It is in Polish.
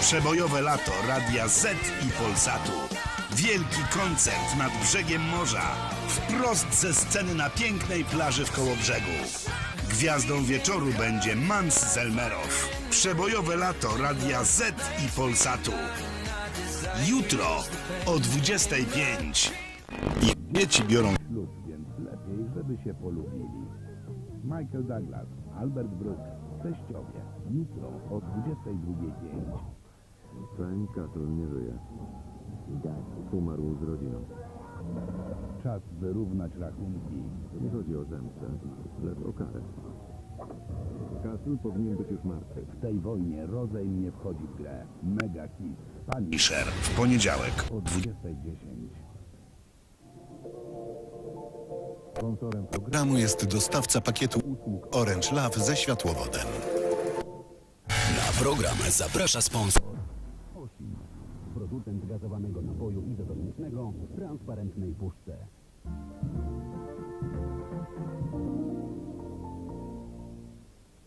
Przebojowe lato Radia Z i Polsatu. Wielki koncert nad brzegiem morza. Wprost ze sceny na pięknej plaży w Kołobrzegu. Gwiazdą wieczoru będzie Mans Zelmerow. Przebojowe lato Radia Z i Polsatu. Jutro o 25. I dzieci biorą ślub, więc lepiej, żeby się polubili. Michael Douglas, Albert Brooks, teściowie. Jutro o 22.05. Frank Castle nie żyje. Umarł z rodziną. Czas wyrównać rachunki. Nie chodzi o zemstę, lecz o karę. Castle powinien być już martwy. W tej wojnie rozejm nie wchodzi w grę. Mega hit. Punisher w poniedziałek o 20.10. Sponsorem programu jest dostawca pakietu usług Orange Love ze światłowodem. Na program zaprasza sponsor producent gazowanego napoju izotonicznego w transparentnej puszce.